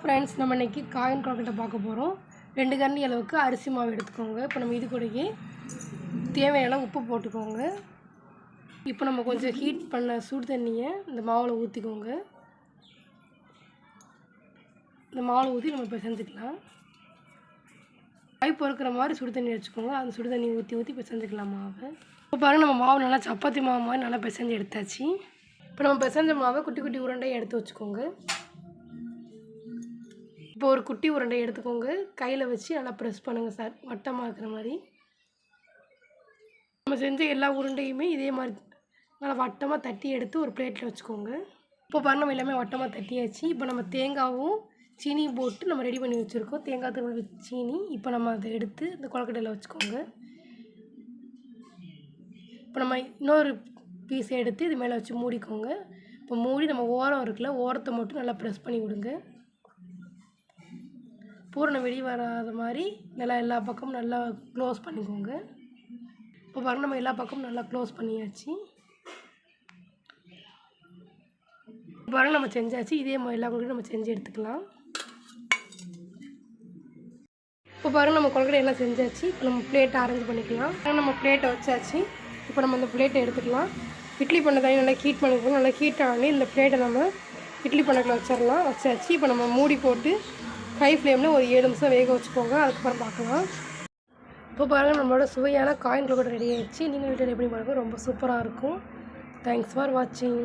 Friends நம்ம இன்றைக்கி coin கொழுக்கட்டை பார்க்க போகிறோம் ரெண்டு கரண்டி அளவுக்கு அரிசி மாவு எடுத்துக்கோங்க. இப்போ நம்ம இது கூடயே தேவையான உப்பு போட்டுக்கோங்க. இப்போ நம்ம கொஞ்சம் ஹீட் பண்ண சூடு தண்ணியை இந்த மாவில் ஊற்றிக்கோங்க இந்த மாவில் ஊற்றி நம்ம இப்போ செஞ்சுக்கலாம் பைப் பொறுக்கிற மாதிரி சுடு தண்ணி வச்சுக்கோங்க. அந்த சுடு தண்ணி ஊற்றி ஊற்றி பிசைஞ்சுக்கலாம் மாவை. இப்போ பாருங்க நம்ம மாவு நல்லா சப்பாத்தி மாவு மாதிரி நல்லா பிசைஞ்சு எடுத்தாச்சு. இப்போ நம்ம பிசைஞ்ச மாவை குட்டி குட்டி உருண்டையை எடுத்து வச்சுக்கோங்க. இப்போ ஒரு குட்டி உருண்டையை எடுத்துக்கோங்க. கையில் வச்சு நல்லா ப்ரெஸ் பண்ணுங்கள் சார் வட்டமாக இருக்கிற மாதிரி. நம்ம செஞ்ச எல்லா உருண்டையுமே இதே மாதிரி நல்லா வட்டமாக தட்டி எடுத்து ஒரு பிளேட்டில் வச்சுக்கோங்க. இப்போ பாருங்க நம்ம எல்லாமே வட்டமாக தட்டியாச்சு. இப்போ நம்ம தேங்காவும் சீனியும் போட்டு நம்ம ரெடி பண்ணி வச்சுருக்கோம். தேங்காய் தூள் சீனி இப்போ நம்ம அதை எடுத்து இந்த கொழக்கட்டையில் வச்சுக்கோங்க. இப்போ நம்ம இன்னொரு பீஸ் எடுத்து இது மேலே வச்சு மூடிக்கோங்க. இப்போ மூடி நம்ம ஓரம் இருக்குல்ல ஓரத்தை மட்டும் நல்லா ப்ரெஸ் பண்ணி விடுங்க. பூரணம் வெளியே வராத மாதிரி நல்லா எல்லா பக்கமும் நல்லா க்ளோஸ் பண்ணிக்கோங்க. இப்போ பாருங்க நம்ம எல்லா பக்கமும் நல்லா க்ளோஸ் பண்ணியாச்சு. இப்போ பாருங்க நம்ம செஞ்சாச்சு. இதே மாதிரி எல்லா கொள்கையும் நம்ம செஞ்சு எடுத்துக்கலாம். இப்போ பாருங்க நம்ம கொள்கடை எல்லாம் செஞ்சாச்சு. இப்போ நம்ம பிளேட்டை அரேஞ்ச் பண்ணிக்கலாம். நம்ம பிளேட்டை வச்சாச்சு. இப்போ நம்ம இந்த பிளேட்டை எடுத்துக்கலாம். இட்லி பண்ண தண்ணி நல்லா ஹீட் பண்ணிக்கணும் நல்லா ஹீட் ஆகி இந்த பிளேட்டை நம்ம இட்லி பண்ணக்கில் வச்சிடலாம் வச்சாச்சு. இப்போ நம்ம மூடி போட்டு ஹை ஃப்ளேமில் ஒரு ஏழு நிமிஷம் வேக வச்சுக்கோங்க. அதுக்கப்புறம் பார்க்கலாம். இப்போ பாருங்கள் நம்மளோட சுவையான காயின் கூட ரெடி ஆகிடுச்சு நீங்கள் வீட்டில் எப்படி பாருங்கள் ரொம்ப சூப்பராக இருக்கும். தேங்க்ஸ் ஃபார் வாட்சிங்